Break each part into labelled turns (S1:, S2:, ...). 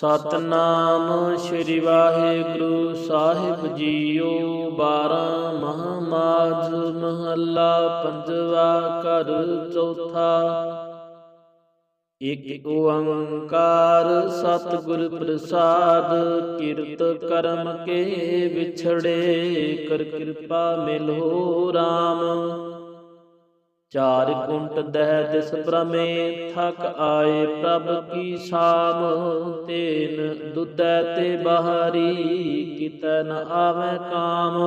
S1: ਸਤਨਾਮ ਸ੍ਰੀ ਵਾਹਿਗੁਰੂ ਸਾਹਿਬ ਜੀਓ, ਬਾਰਾਂ ਮਹਾਮਾਜ ਮਹੱਲਾ ਪੰਜਵਾ ਘਰ ਚੌਥਾ। ਇਕ ਓੰਕਾਰ ਸਤਿਗੁਰ ਪ੍ਰਸਾਦ, ਕਿਰਤ ਕਰਮ ਕੇ ਵਿਛੜੇ, ਕਰ ਕਿਰਪਾ ਮਿਲੋ RAM ਚਾਰ ਕੁੰਟ ਦਹਿ ਦਿਸ ਭ੍ਰਮੇ ਥਕ ਆਏ ਪ੍ਰਭ ਕੀ ਸਾਮ, ਤੇਨ ਦੁਦੈ ਤੇ ਬਹਾਰੀ ਕਿਤੈ ਨ ਆਵੈ ਕਾਮ।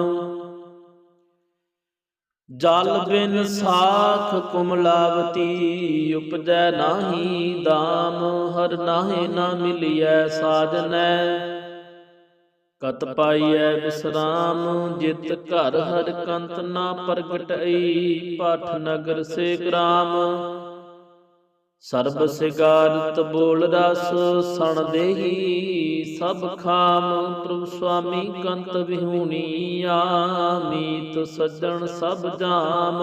S1: ਜਲ ਬਿਨ ਸਾਖ ਕੁਮਲਾਵਤੀ, ਉਪਜੈ ਨਾਹੀ ਦਾਮ, ਹਰ ਨਾਹੇ ਨਾ ਮਿਲਿਐ ਸਾਜਨੈ। ਕਤ ਪਾਈਐ ਵਿਸਰਾਮ ਜਿਤ ਘਰ ਹਰ ਕੰਤ ਨਾ ਪ੍ਰਗਟਈ ਪਾਠ ਨਗਰ ਸੇ ਗ੍ਰਾਮ। ਸਰਬ ਸਿਗਾਰਤ ਬੋਲ ਰਸ, ਸਣ ਦੇਹੀ ਸਭ ਖਾਮ। ਪ੍ਰਭ ਸੁਆਮੀ ਕੰਤ ਵਿਹੂਣੀ, ਆਮੀਤ ਸੱਜਣ ਸਭ ਜਾਮ।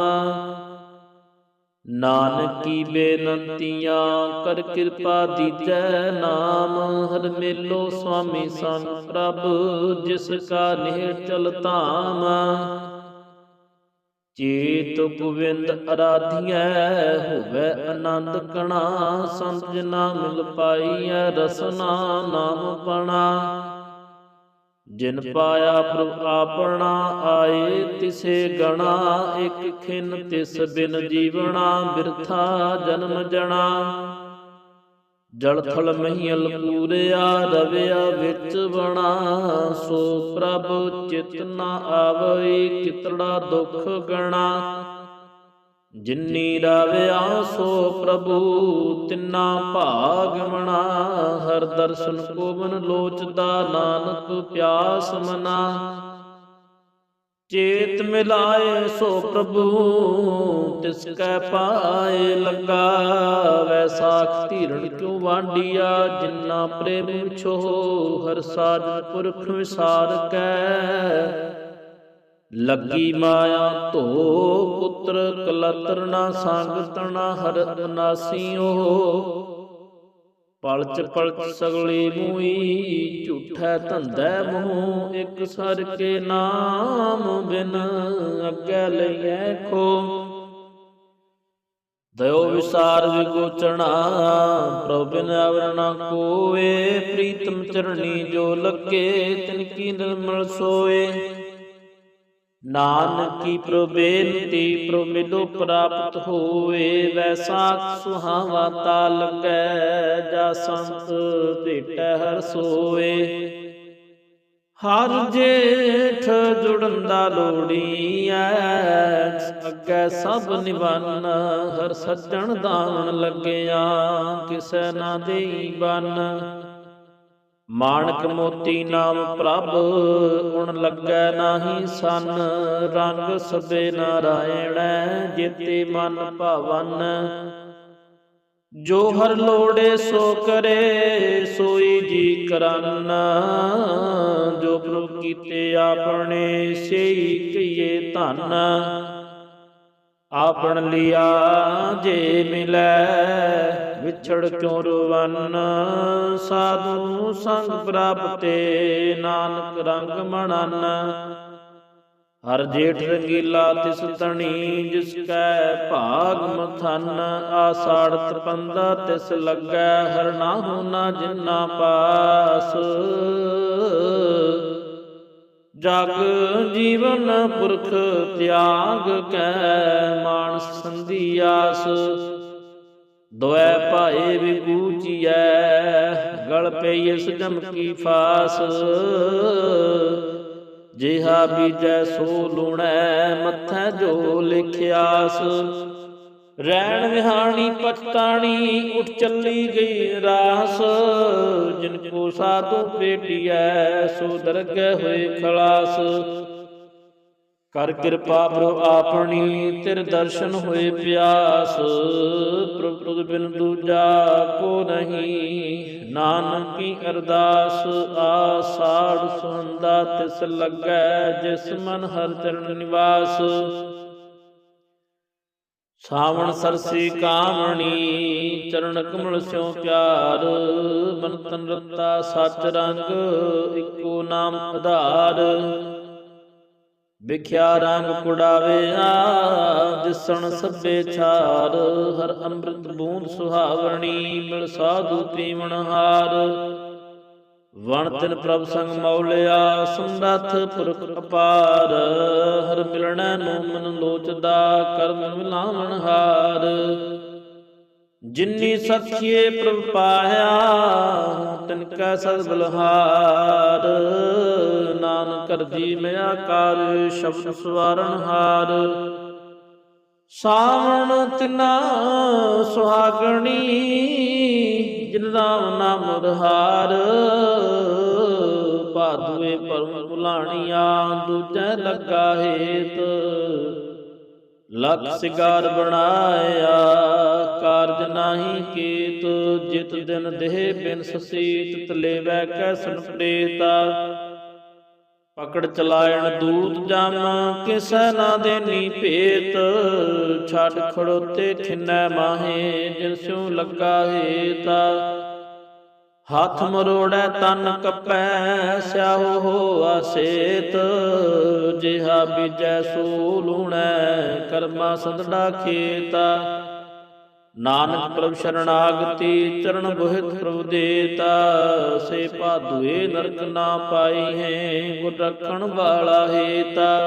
S1: ਨਾਨਕੀ ਬੇਨਤੀਆਂ ਕਰ ਕਿਰਪਾ ਦੀਜੈ ਨਾਮ, ਹਰ ਮੇਲੋ ਸੁਆਮੀ ਸੰਗ ਪ੍ਰਭ, ਜਿਸ ਕਾ ਨਿਹ ਚਲ ਧਾਮ। ਚੇਤ ਗੋਵਿੰਦ ਅਰਾਧੀਐ, ਹੋਵੇ ਆਨੰਦ ਕਣਾ, ਸੰਤ ਜਨਾ ਮਿਲ ਪਾਈਐ, ਰਸਨਾ ਨਾਮ ਪਣਾ ਜਿਨ ਪਾਇਆ ਪ੍ਰਭ ਆਪਣਾ ਆਏ ਤਿਸੇ ਗਣਾ ਇਕ ਖਿਨ ਤਿਸ ਬਿਨ ਜੀਵਣਾ ਬਿਰਥਾ ਜਨਮ ਜਣਾ। ਜਲ ਥਲ ਮਹੀਲ ਪੂਰਿਆ ਰਵਿਆ ਵਿੱਚ ਬਣਾ ਸੋ ਪ੍ਰਭ ਚਿਤ ਨ ਆਵਈ ਕਿਤੜਾ ਦੁਖ ਗਣਾ। ਜਿਨੀ ਰਾਵਿਆ ਸੋ ਪ੍ਰਭੂ ਤਿਨਾ ਭਾਗ ਮਣਾ ਹਰ ਦਰਸ਼ਨ ਕੋ ਮਨ ਲੋਚਦਾ ਨਾਨਕ ਪਿਆਸ ਮਨਾ। ਚੇਤ ਮਿਲਾਏ ਸੋ ਪ੍ਰਭੂ ਤਿਸ ਕੈ ਪਾਏ ਲੱਗਾ। ਵੈਸਾਖ ਧੀਰਣ ਕਿਉ ਵਾਂਡੀਆ ਜਿਨਾ ਪ੍ਰੇਮ ਛੋ ਹਰ ਸਾਜ ਪੁਰਖ ਵਿਸਾਰ ਕੈ। ਲੱਗੀ ਮਾਇਆ ਧੋ ਪੁੱਤਰ, ਕਲਤਰ ਨਾ ਸੰਗ ਤਣਾ ਹਰ ਅਨਾਸੀਓ। ਪਲਚ ਪਲਚ ਸਗਲੀ ਮੂਈ, ਝੂਠੈ ਧੰਦੈ ਮੂੰਹ, ਇੱਕ ਸਰ ਕੇ ਨਾਮ ਬਿਨ ਅੱਗੇ ਲਈਐ ਖੋ। ਦਇਓ ਵਿਸਾਰ ਵਿਗੋਚਣਾ ਪ੍ਰਭ ਬਿਨ ਅਵਰਣਾ ਕੋਏ ਪ੍ਰੀਤਮ ਚਰਣੀ ਜੋ ਲੱਗੇ, ਤਿਨ ਕੀ ਨਿਰਮਲ ਸੋਏ। ਨਾਨਕੀ ਪ੍ਰਬੇਨਤੀ ਪ੍ਰਮਿਲੋ ਪ੍ਰਾਪਤ ਹੋਵੇ ਵੈਸਾਖ ਸੁਹਾਵਾ ਤਾ ਲੱਗੈ ਜਾ ਸੰਤ ਭੇਟੈ ਹਰ ਸੋਏ। ਹਰ ਜੇਠ ਜੁੜਨ ਦਾ ਲੋੜੀ ਐ, ਅੱਗੇ ਸਭ ਨਿਵੰਨ, ਹਰ ਸੱਜਣ ਦਾਨ ਲੱਗਿਆ, ਕਿਸੈ ਨਾ ਦੇਈ ਬਨ। ਮਾਣਕ ਮੋਤੀ ਨਾਮ ਪ੍ਰਭ ਹੁਣ ਲੱਗੈ ਨਾਹੀ ਸਨ, ਰੰਗ ਸਬੇ ਨਾਰਾਇਣੈ, ਜੇਤੇ ਮਨ ਭਵਨ। ਜੋ ਹਰ ਲੋੜੇ ਸੋ ਕਰੇ, ਸੋਈ ਜੀ ਕਰਨ। ਜੋ ਪ੍ਰਭ ਕੀਤੇ ਆਪਣੇ, ਸੇਈ ਕਈਏ ਧਨ। ਆਪਣ ਲਿਆ ਜੇ ਮਿਲੈ, ਵਿਛੜ ਕਿਉ ਰਵਨ? ਸਾਧੂ ਸੰਗ ਪ੍ਰਾਪਤੇ ਨਾਨਕ ਰੰਗ ਮਣਨ। ਹਰ ਜੇਠ ਰੰਗੀਲਾ ਤਿਸ ਤਣੀ ਜਿਸ ਕੈ ਭਾਗ ਮਥਨ। ਆਸਾੜ ਤਪੰਦਾ ਤਿਸ ਲੱਗੈ, ਹਰ ਨਾ ਹੋਣਾ ਜਿਨਾ ਪਾਸ। ਜਗ ਜੀਵਨ ਪੁਰਖ ਤਿਆਗ ਕੈ ਮਾਨਸ ਸੰਧਿਆਸ। ਦੁਐ ਭਾਏ ਵਿਗੂਚੀਐ ਗਲ ਪਈ ਇਸ ਜਮ ਕੀ ਫਾਸ। ਜਿਹਾ ਬੀਜੈ ਸੋ ਲੂਣੈ, ਮੱਥੈ ਜੋ ਲਿਖਿਆਸ। ਰੈਣ ਵਿਹਾਣੀ ਪਛਤਾਣੀ, ਉੱਠ ਚੱਲੀ ਗਈ ਰਾਸ। ਜਿਨ ਕੋ ਸਾਧੂ ਭੇਟਿਐ, ਸੋ ਦਰਗਹਿ ਹੋਏ ਖਲਾਸ। ਕਰ ਕਿਰਪਾ ਪ੍ਰਭ ਆਪਣੀ, ਤੇਰੇ ਦਰਸ਼ਨ ਹੋਏ ਪਿਆਸ। ਪ੍ਰਭ ਤੁਧ ਬਿਨ ਦੂਜਾ ਕੋ ਨਹੀਂ, ਨਾਨਕੀ ਅਰਦਾਸ। ਆਸਾੜ ਸੁਹੰਦਾ ਤਿਸ ਲੱਗੈ, ਜਿਸ ਮਨ ਹਰ ਚਰਨ ਨਿਵਾਸ। ਸਾਵਣ ਸਰਸੀ ਕਾਮਣੀ ਚਰਨ ਕਮਲ ਸਿਉ ਪਿਆਰ ਮਨ ਤਨ ਰਤਾ ਸਚ ਰੰਗ ਇੱਕੋ ਨਾਮ ਆਧਾਰ ਵਿਖਿਆ ਰੰਗ ਕੁੜਾਵਿਆ ਦਿਸਣ ਸਭੇ ਛਾਰ। ਹਰ ਅੰਮ੍ਰਿਤ ਬੂੰਦ ਸੁਹਾਵਣੀ ਮਿਲ ਸਾਧੂ ਪੀਵਣ ਹਾਰ। ਵਣ ਤਿਨ ਪ੍ਰਭ ਸੰਗ ਮੌਲਿਆ ਸਮਰੱਥ ਪੁਰਖ ਅਪਾਰ। ਹਰ ਮਿਲਣੈ ਨੂੰ ਮਨ ਲੋਚਦਾ ਕਰਮ ਮਿਲਾਵਣ ਹਾਰ। ਜਿਨੀ ਸਖੀਏ ਪ੍ਰਭ ਪਾਇਆ, ਤਿਨ ਕੈ ਸਦ ਬਲਹਾਰ। ਨਾਨਕ ਕਰਜੀ ਮਿਆ ਕਾਰ ਸ਼ਬਦ ਸਵਾਰਨ ਹਾਰ। ਸਾਵਣ ਤਿਨਾ ਸੁਹਾਗਣੀ, ਜਿਨ ਰਾਮ ਨਾਮ ਰਹਾਰ ਭਾਦਵੇ ਪਰਮ ਭੁਲਾਣੀਆਂ, ਦੂਜੈ ਲੱਗਾ ਹੇਤ। ਲਖ ਸਿਗਾਰ ਬਣਾਇਆ, ਕਾਰਜ ਨਾਹੀ ਕੀਤ, ਜਿਤ ਦਿਨ ਦੇਹ ਬਿਨ ਸਸੀਤ ਤਲੇਵੈ ਕੈ ਸੰਪ੍ਰੇਤਾ। ਪਕੜ ਚਲਾਇਣ ਦੂਤ ਜਮ, ਕਿਸੈ ਨਾ ਦੇਨੀ ਭੇਤ। ਛੱਡ ਖੜੋਤੇ ਖਿੰਨੈ ਮਾਹੇ, ਜਿਨ ਸਿਉ ਲੱਗਾ ਹੇਤਾ। ਹੱਥ ਮਰੋੜੈ ਤਨ ਕਪੈ ਸਿਆਹੋ ਹੋਆ ਸੇਤ। ਜਿਹਾ ਬੀਜੈ ਸੋ ਲੂਣੈ ਕਰਮਾ ਸੰਦੜਾ ਖੇਤਾ। ਨਾਨਕ ਪ੍ਰਭ ਸ਼ਰਣਾਗਤੀ, ਚਰਨ ਬੋਹਿਤ ਪ੍ਰਭ ਦੇਤਾ। ਸੇ ਭਾਦੁਏ ਨਰਕ ਨਾ ਪਾਈ ਹੈ ਗੁਰ ਰੱਖਣ ਵਾਲਾ ਹੇਤਾ।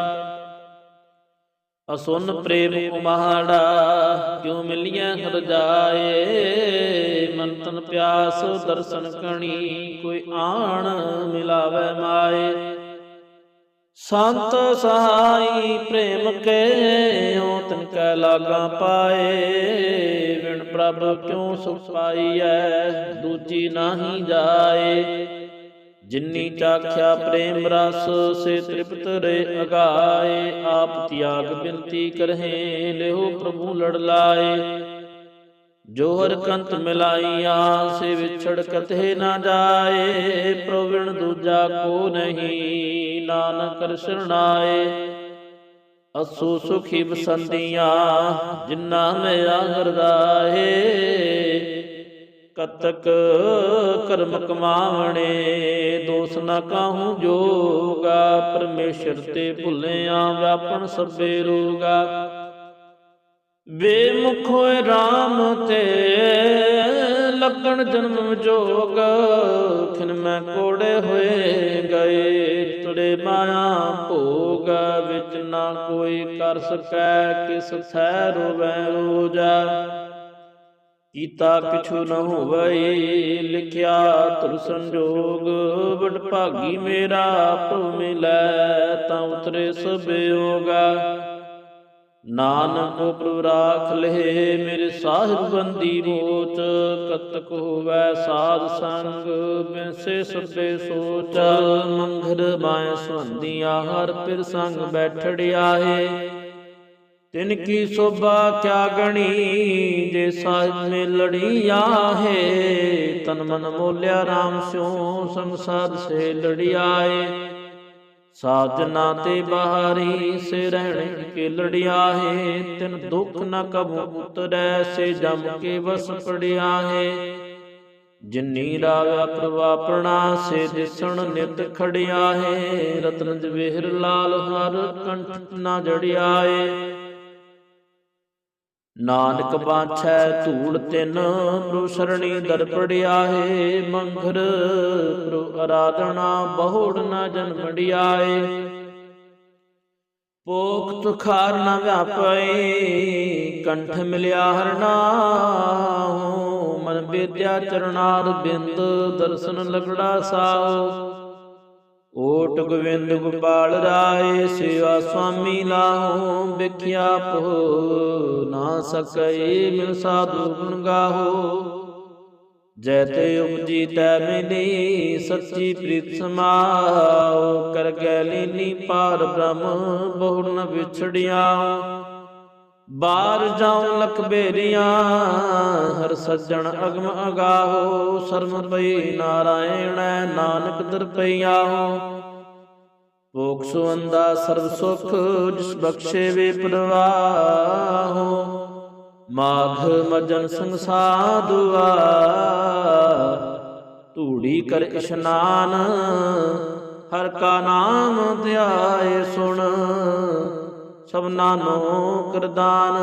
S1: ਅਸੁਨ ਪ੍ਰੇਮ ਕੁਮਾੜਾ, ਕਿਉ ਮਿਲਿਆ ਹਰ ਜਾਏ? ਮਨ ਤਨ ਪਿਆਸ ਦਰਸ਼ਨ ਕਣੀ, ਕੋਈ ਆਣ ਮਿਲਾਵੇ ਮਾਏ। ਸੰਤ ਸਹਾਈ ਪ੍ਰੇਮ ਕੇ ਓ ਤਨ ਕੈ ਲਾਗਾ ਪਾਏ। ਵਿਣ ਪ੍ਰਭ ਕਿਉ ਸੁਖ ਪਾਈਐ, ਦੂਜੀ ਨਾਹੀ ਜਾਏ। ਜਿਨੀ ਚਾਖਿਆ ਪ੍ਰੇਮ ਰਸ ਸੇ ਤ੍ਰਿਪਤ ਰੇ ਅਗਾਏ। ਆਪ ਤਿਆਗ ਬਿਨਤੀ ਕਰਹਿ ਲਿਓ ਪ੍ਰਭੂ ਲੜ ਲਾਏ। ਜੋ ਹਰ ਕੰਤ ਮਿਲਾਈਆਂ ਸੇ ਵਿਛੜ ਕਤੇ ਨਾ ਜਾਏ। ਪ੍ਰਵਿਣ ਦੂਜਾ ਕੋ ਨਹੀਂ ਨਾਨਕ ਸ਼ਰਣਾਏ ਅਸੂ ਸੁਖੀ ਬਸੰਦੀਆਂ ਜਿਨ੍ਹਾਂ ਮੈਂ ਆਗਰਦਾਏ ਕਤਕ ਕਰਮ ਕਮਾਵਣੇ, ਦੋਸ ਨਾ ਕਾਹੂ ਜੋਗਾ, ਪਰਮੇਸ਼ਰ ਤੇ ਭੁੱਲਿਆ ਵਿਆਪਨ ਸਭੇ ਰੋਗਾ। ਬੇਮੁਖ ਹੋਏ RAM ਤੇ ਲੱਗਣ ਜਨਮ ਜੋਗ, ਖਿਨ ਮੈਂ ਕੋੜੇ ਹੋਏ ਗਏ ਤੁੜੇ ਮਾਇਆ ਭੋਗ, ਵਿੱਚ ਨਾ ਕੋਈ ਕਰ ਸਕੈ, ਕਿਸ ਥੈ ਰੋਵੈ ਰੋਜਾ। ਕੀਤਾ ਕਿਛੂ ਨ ਹੋਵਈ ਲਿਖਿਆ ਤੁਰ ਸੰਜੋਗ, ਵਡ ਭਾਗੀ ਮੇਰਾ ਪ੍ਰਭ ਮਿਲੈ, ਤਾਂ ਉਤਰੇ ਸਭਿਓਗਾ ਨਾਨਕ ਪ੍ਰਭ ਰਾਖ ਲਏ ਮੇਰੇ ਸਾਹਿਬ ਬੰਦੀ ਮੋਚ, ਕਤਕ ਹੋਵੈ ਸਾਧ ਸੰਗ, ਬਿਨਸੇ ਸਭੇ ਸੋਚ। ਮੰਘਰ ਬਾਇ ਸੁਹੰਦੀਆਂ ਹਰ ਪਿਰ ਸੰਗ ਬੈਠੜਿਆ ਹੈ ਤਿਨ ਕੀ ਸੋਭਾ ਕਿਆ ਗਣੀ, ਜੇ ਸਾਹਿਬ ਮੇ ਲੜੀਆ ਹੈ, ਤਨ ਮਨ ਮੋਲਿਆ RAM ਸਿਉ, ਸੰਸਾਰ ਸੇ ਲੜਿਆਏ ਸਾਜਨਾ ਤੇ ਬਾਹਰੀ ਸੇ ਰਹਿਣ ਕੇ ਲੜਿਆ ਹੈ, ਤਿਨ ਦੁਖ ਨ ਕਬੂ ਉਤਰੈ, ਸੇ ਜਮ ਕੇ ਵਸ ਪੜਿਆ ਹੈ। ਜਿਨੀ ਰਾਗਾ ਪ੍ਰਵਾਪਣਾ ਸੇ ਦਿਸਣ ਨਿਤ ਖੜਿਆ ਹੈ ਰਤਨ ਜਵੇਹਰ ਲਾਲ ਹਰ ਕੰਠ ਨਾ ਜੜਿਆ ਏ। ਨਾਨਕ ਬਾਛੈ ਧੂੜ ਤਿਨ ਪ੍ਰਭ ਸਰਣੀ ਦਰ ਪੜਿਆ ਹੈ ਮੰਘਰ ਪ੍ਰਭ ਆਰਾਧਨਾ ਬਹੁੜ ਨ ਜਨਮੜਿਆਏ ਪੋਖਤ ਖਾਰ ਨ ਵਿਆਪਈ ਕੰਠ ਮਿਲਿਆ ਹਰਨਾ ਮਨ ਬੇਦਿਆ ਚਰਨਾਰ ਬਿੰਦ ਦਰਸ਼ਨ ਲਗੜਾ ਸਾਉ। ਓਟ ਗੋਬਿੰਦ ਗੋਪਾਲ ਰਾਏ, ਸੇਵਾ ਸੁਆਮੀ ਲਾਹੋ, ਵਿਖਿਆ ਪੋ ਨਾ ਸਕਈ, ਮਿਲ ਸਾਧੂ ਗੁਣ ਗਾਹੋ। ਜੈ ਤੇ ਉਪਜੀ ਤੈ ਮਿਲੀ, ਸੱਚੀ ਪ੍ਰੀਤ ਸਮਾਓ, ਕਰ ਗੈ ਲੀਨੀ ਪਾਰ ਬ੍ਰਹਮ ਬਹੁੜ ਨ ਵਿਛੜਿਆ ਬਾਹਰ ਜਾਉ ਲਖ ਬੇਰੀਆਂ, ਹਰ ਸੱਜਣ ਅਗਮ ਅਗਾਹੋ, ਸਰਮ ਪਈ ਨਾਰਾਇਣ ਨਾਨਕ ਦਰ ਪਈਆਹੋ। ਭੋਗ ਸੁਵੰਦਾ ਸਰਬ ਸੁਖ, ਜਿਸ ਬਖਸ਼ੇ ਵੇ ਪ੍ਰਵਾਹੋ। ਮਾਘ ਮਜਨ ਸੰਸਾਦੁਆ ਧੂੜੀ ਕਰ ਇਸ਼ਨਾਨ ਹਰ ਕਾ ਨਾਮ ਧਿਆਏ ਸੁਣ। ਸਭਨਾ ਨੋ ਕਰਦਾਨ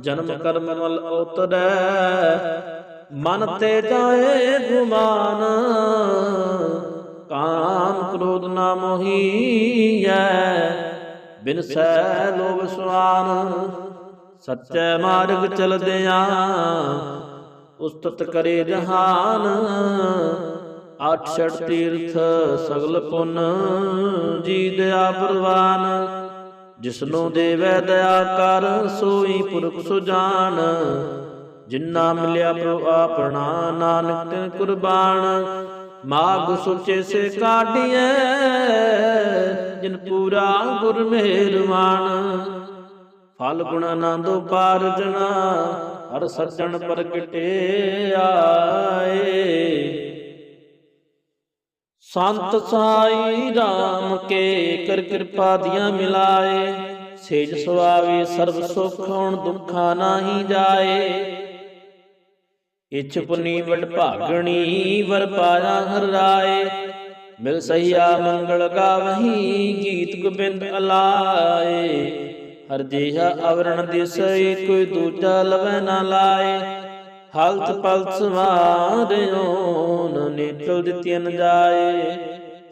S1: ਜਨਮ ਕਰਮ ਮਲ ਉਤਰੈ, ਮਨ ਤੇ ਜਾਏ ਗੁਮਾਨ। ਕਾਮ ਕ੍ਰੋਧ ਨਾ ਮੋਹੀਐ, ਬਿਨ ਸੈ ਲੋਭ ਸੁਆਨ। ਸੱਚੇ ਮਾਰਗ ਚਲਦਿਆਂ ਉਸਤਤ ਕਰੇ ਜਹਾਨ। ਅੱਠ ਛੜ ਤੀਰਥ ਸਗਲ ਪੁੰਨ ਜੀ ਦਇਆ ਪ੍ਰਵਾਨ। ਜਿਸਨੂੰ ਦੇਵੈ ਦਇਆ ਕਰ, ਸੋਈ ਪੁਰਖ ਸੁਜਾਨ ਜਿਨ੍ਹਾਂ ਮਿਲਿਆ ਪ੍ਰਭ ਆਪਣਾ, ਨਾਨਕ ਤਿਨ ਕੁਰਬਾਨ। ਮਾਗ ਸੁਚੇ ਸੇ ਕਾਢੀਐ, ਜਿਨ ਪੂਰਾ ਗੁਰ ਮਿਹਰਵਾਨ। ਫਲ ਗੁਣ ਆਨੰਦੋ ਪਾਰ ਜਣਾ ਹਰ ਸੱਜਣ ਪ੍ਰਗਟੇ ਆਏ। ਸੰਤ ਸਾਈ RAM ਕੇ ਕਰ ਕਿਰਪਾ ਦੀਆਂ ਮਿਲਾਏ। ਸੇਜ ਸੁਆਵੇ ਸਰਬ ਸੁਖ ਹੁਣ ਦੁੱਖਾ ਨਾਹੀ ਜਾਏ। ਇਛ ਪੁਨੀ ਵਡ ਭਾਗਣੀ ਵਰ ਪਾਇਆ ਹਰ ਰਾਏ। ਮਿਲ ਸਹੀਆ ਮੰਗਲ ਗਾਵਹੀ ਗੀਤ ਗੋਬਿੰਦ ਅਲਾਏ। ਹਰ ਦੇਹਾ ਅਵਰਣ ਦਿਸਈ ਕੋਈ ਦੂਜਾ ਲਵੈ ਨਾ ਲਾਏ। ਹਲਤ ਪਲਤ ਸਵਾਰਿਓ ਨ ਨਿਕਲ ਜਾਏ।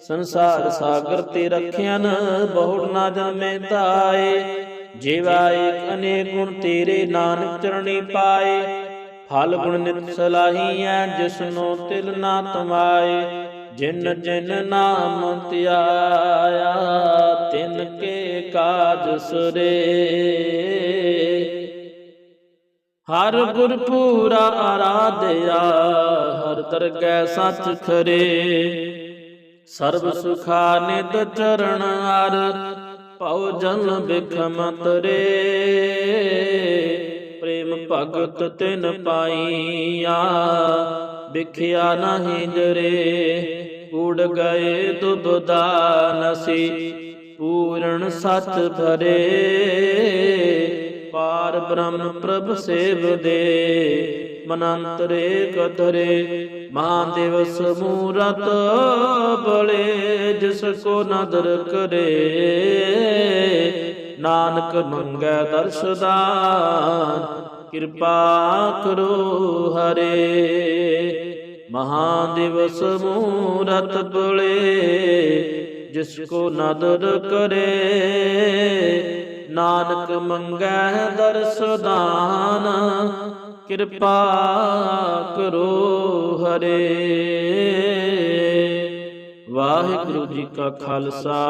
S1: ਸੰਸਾਰ ਸਾਗਰ ਤੇ ਰਖਿਆਨ ਬਹੁੜ ਨਾ ਜਮੇ ਤਾਏ। ਜੀਵਾ ਏਕ ਅਨੇਕ ਗੁਣ ਤੇਰੇ ਨਾਨਕ ਚਰਣੀ ਪਾਏ। ਫਲ ਗੁਣ ਨਿਤ ਸਲਾਹੀਐ, ਜਿਸਨੂੰ ਤਿਲ ਨਾ ਤਮਾਏ। ਜਿਨ ਜਿਨ ਨਾਮ ਧਿਆਇਆ ਤਿਨ ਕੇ ਕਾਜ ਸੁਰੇ। ਹਰ ਗੁਰ ਪੂਰਾ ਆਰਾਧਿਆ, ਹਰ ਦਰਗਹਿ ਸੱਚ ਖਰੇ। ਸਰਬ ਸੁਖਾ ਨਿਤ ਚਰਨ ਹਰ, ਭਉ ਜਨ ਬਿਖਮ ਤਰੇ। ਪ੍ਰੇਮ ਭਗਤ ਤਿਨ ਪਾਈਆ, ਵਿਖਿਆ ਨਹੀਂ ਜਰੇ। ਉੜ ਗਏ ਦੁਬਦਾ ਨਸੀ, ਪੂਰਨ ਸੱਚ ਭਰੇ। ਪਾਰ ਬ੍ਰਹਮ ਪ੍ਰਭ ਸੇਵ ਦੇ, ਮਨੰਤਰੇ ਕਤਰੇ ਮਹਾਂ ਦਿਵਸ ਮੂਰਤ ਬਲੇ, ਜਿਸ ਕੋ ਨਦਰ ਕਰੇ। ਨਾਨਕ ਮੰਗੈ ਦਰਸ਼ਦਾਨ, ਕਿਰਪਾ ਕਰੋ ਹਰੇ। ਮਹਾਂ ਦਿਵਸ ਮੂਰਤ ਬਲੇ, ਜਿਸ ਕੋ ਨਦਰ ਕਰੇ। ਨਾਨਕ ਮੰਗੈ ਦਰਸਦਾਨ ਕਿਰਪਾ ਕਰੋ ਹਰੇ। ਵਾਹਿਗੁਰੂ ਜੀ ਕਾ ਖਾਲਸਾ,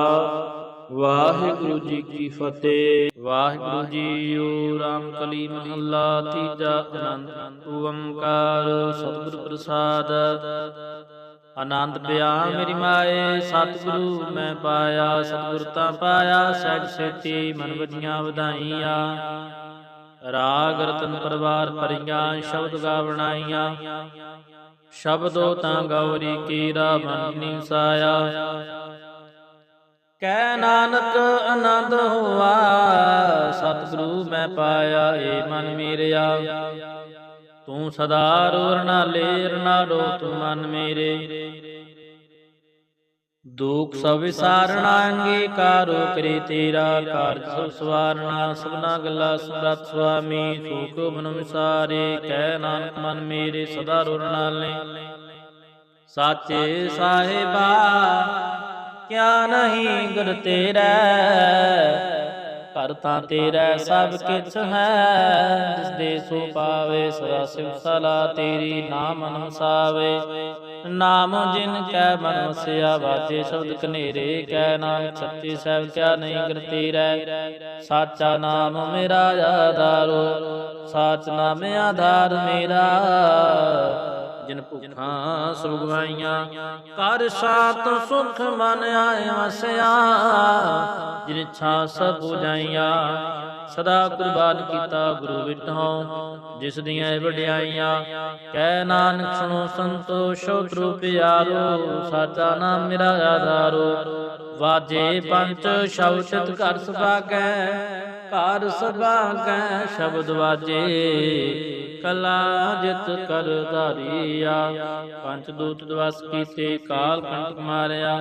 S1: ਵਾਹਿਗੁਰੂ ਜੀ ਕੀ ਫਤਿਹ। ਵਾਹਿਗੁਰੂ ਜੀ ਓ ਰਾਮ ਕਲੀ ਮਹੱਲਾ, ਤੀਜਾ ਆਨੰਦ ਓੰਕਾਰ, ਸਤਿਗੁਰ ਪ੍ਰਸਾਦ। ਆਨੰਦ ਪਿਆ ਮੇਰੀ ਮਾਏ, ਸਤਿਗੁਰੂ ਮੈਂ ਪਾਇਆ, ਸਤਿਗੁਰ ਤਾਂ ਪਾਇਆ ਸਹਿਜ ਸੇਤੀ ਮਨ ਵਜੀਆਂ ਵਧਾਈਆਂ। ਰਾਗ ਰਤਨ ਪਰਵਾਰ ਪਰੀਆਂ ਸ਼ਬਦ ਗਾ ਬਣਾਈਆਂ। ਸ਼ਬਦੋ ਤਾਂ ਗੌਰੀ ਕੀਰਾ ਮਨ ਨਿਸਾਇਆ ਕਹਿ ਨਾਨਕ ਆਨੰਦ ਹੋਆ, ਸਤਿਗੁਰੂ ਮੈਂ ਪਾਇਆ, ਏ ਮਨ ਮੇਰਿਆ। ਤੂੰ ਸਦਾ ਰੋਰਣਾ ਲੇਰਣਾ ਰੋ ਤੂੰ ਮਨ ਮੇਰੇ। ਦੁਖ ਸਭ ਵਿਸਾਰਣਾ ਅੰਗੀਕਾਰੋ ਕਰੇ ਤੇਰਾ ਕਾਰਜ, ਸਭ ਸਵਾਰਣਾ ਸਭਨਾ ਗੱਲਾ ਸਮਰੱਥ ਸੁਆਮੀ, ਸੂਖ ਮਨ ਵਿਸਾਰੇ, ਕਹਿ ਨਾਨਕ ਮਨ ਮੇਰੇ, ਸਦਾ ਰੋਰਣਾ ਲੈ ਸਾਚੇ ਸਾਹਿਬਾ, ਕਿਆ ਨਹੀਂ ਗੁਰ ਤੇਰਾ ਕਰਤਾ ਤੇਰਾ ਸਭ ਕਿਛ ਹੈ ਜਿਸ ਦੇ ਸੋ ਪਾਵੇ ਸਦਾ ਸਿਵ ਸਲਾ ਤੇਰੀ ਨਾਮ ਅਨਸਾਵੇ। ਨਾਮ ਜਿਨ ਕੈ ਮਨ ਵਸਿਆ ਬਾਜੇ ਸ਼ਬਦ ਕਨੇਰੇ ਕੈ ਨਾਮ ਸੱਚੇ ਸਹਿਬ ਕਿਆ ਨਹੀਂ ਗੁਰ ਤੇਰਾ ਸਾਚਾ ਨਾਮ ਮੇਰਾ ਆਧਾਰੋ ਸਾਚ ਨਾਮ ਆਧਾਰ ਮੇਰਾ। ਜਿਨ ਭੁੱਖਾਂ ਸਭ ਗਵਾਈਆਂ ਕਰ ਸਾਤ ਸੁਖ ਮਨ ਆਏ ਵਸਿਆ ਜਿਨ ਇੱਛਾ ਸਭ 부ਜਾਈਆਂ ਸਦਾ ਕੁਰਬਾਨ ਕੀਤਾ ਗੁਰੂ ਵਿਟਹੁ ਜਿਸ ਦੀਆਂ ਇਹ ਵਡਿਆਈਆਂ। ਕਹਿ ਨਾਨਕ ਸੁਣੋ ਸੰਤੋਸ਼ੋ ਗੁਰੂ ਪਿਆਰੋ ਸਾਚਾ ਨਾਮ ਮੇਰਾ ਆਧਾਰੋ। ਵਾਜੇ ਪੰਚ ਸ਼ਬਦ ਘਰ ਸੁਭਾਗੈ ਘਰ ਸਭਾ ਕੈ ਸ਼ਬਦ ਵਾਜੇ, ਕਲਾ ਜਿਤ ਕਰ ਧਾਰੀਆ। ਪੰਜ ਦੂਤ ਦਵਸ ਕੀਤੇ, ਕਾਲ ਕੰਟ ਮਾਰਿਆ।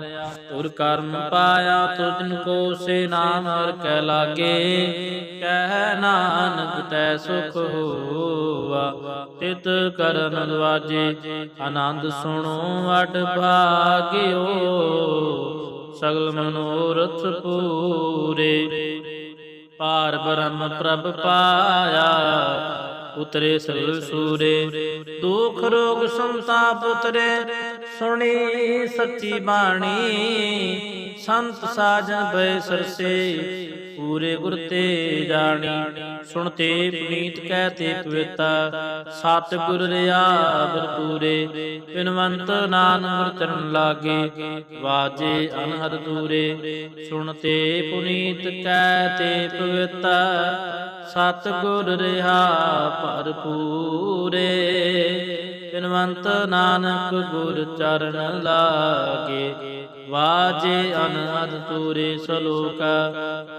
S1: ਤੁਰ ਕਰਮ ਪਾਇਆ ਤੁਜਨ ਕੋ ਸੇ ਨਾਮ ਹਰ ਕੈ ਲਾਗੇ। ਕਹਿ ਨਾਨਕ ਤੈ ਸੁਖ ਹੋਆ, ਤਿਤ ਕਰਨ ਦਵਾਜੇ ਆਨੰਦ ਸੁਣੋ, ਅਟ ਭਾਗਿਓ, ਸਗਲ ਮਨੋਰਥ ਪੂਰੇ। ਪਾਰ ਬ੍ਰਹਮ ਪ੍ਰਭ ਪਾਇਆ ਉਤਰੇ ਸਗਲ ਸੂਰੇ। ਦੁਖ ਰੋਗ ਸੰਤਾਪ ਉਤਰੇ ਸੁਣੀ ਸੱਚੀ ਬਾਣੀ। ਸੰਤ ਸਾਜਨ ਬੈ ਸਰਸੇ, ਪੂਰੇ ਗੁਰ ਤੇ ਜਾਣੀ। ਸੁਣਤੇ ਪੁਨੀਤ ਕਹਤੇ ਪਵਿੱਤਾ ਸਤ ਗੁਰ ਰਿਆ ਬਰਪੂਰੇ ਬਿਨਵੰਤ ਨਾਨਕ ਚਰਨ ਲਾਗੇ, ਵਾਜੇ ਅਨਹਦ ਦੂਰੇ। ਸੁਣਤੇ ਪੁਨੀਤ ਕਹਿ ਤੇ ਪਵਿਤਾ ਸਤ ਗੁਰ ਰਿਆ ਭਰਪੂਰੇ। ਬਿਨਵੰਤ ਨਾਨਕ ਗੁਰ ਚਰਨ ਲਾਗੇ। ਵਾਜੇ ਅਨਹਦ ਤੂਰੇ ਸਲੋਕ,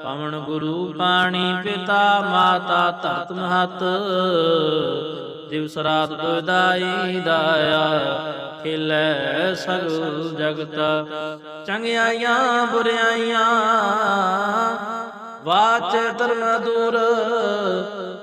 S1: ਪਵਨ ਗੁਰੂ ਪਾਣੀ ਪਿਤਾ ਮਾਤਾ ਧਰਤ ਮਹਤ। ਦਿਵਸ ਰਾਤ ਦੁਦਾਈ ਦਾਇਆ, ਖਿਲੇ ਸਗਲ ਜਗਤ। ਚੰਗਿਆਈਆਂ ਬੁਰਿਆਈਆਂ, ਵਾਚ ਧਰਮ ਦੂਰ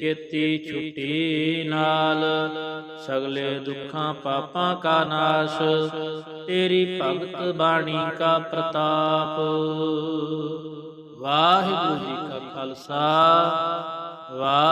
S1: ਕੀਤੀ ਛੁੱਟੀ ਨਾਲ। ਸਗਲੇ ਦੁੱਖਾਂ ਪਾਪਾਂ ਕਾ ਨਾਸ਼, ਤੇਰੀ ਭਗਤ ਬਾਣੀ ਕਾ ਪ੍ਰਤਾਪ। ਵਾਹਿਗੁਰੂ ਜੀ ਕਾ ਖਾਲਸਾ, ਵਾਹਿ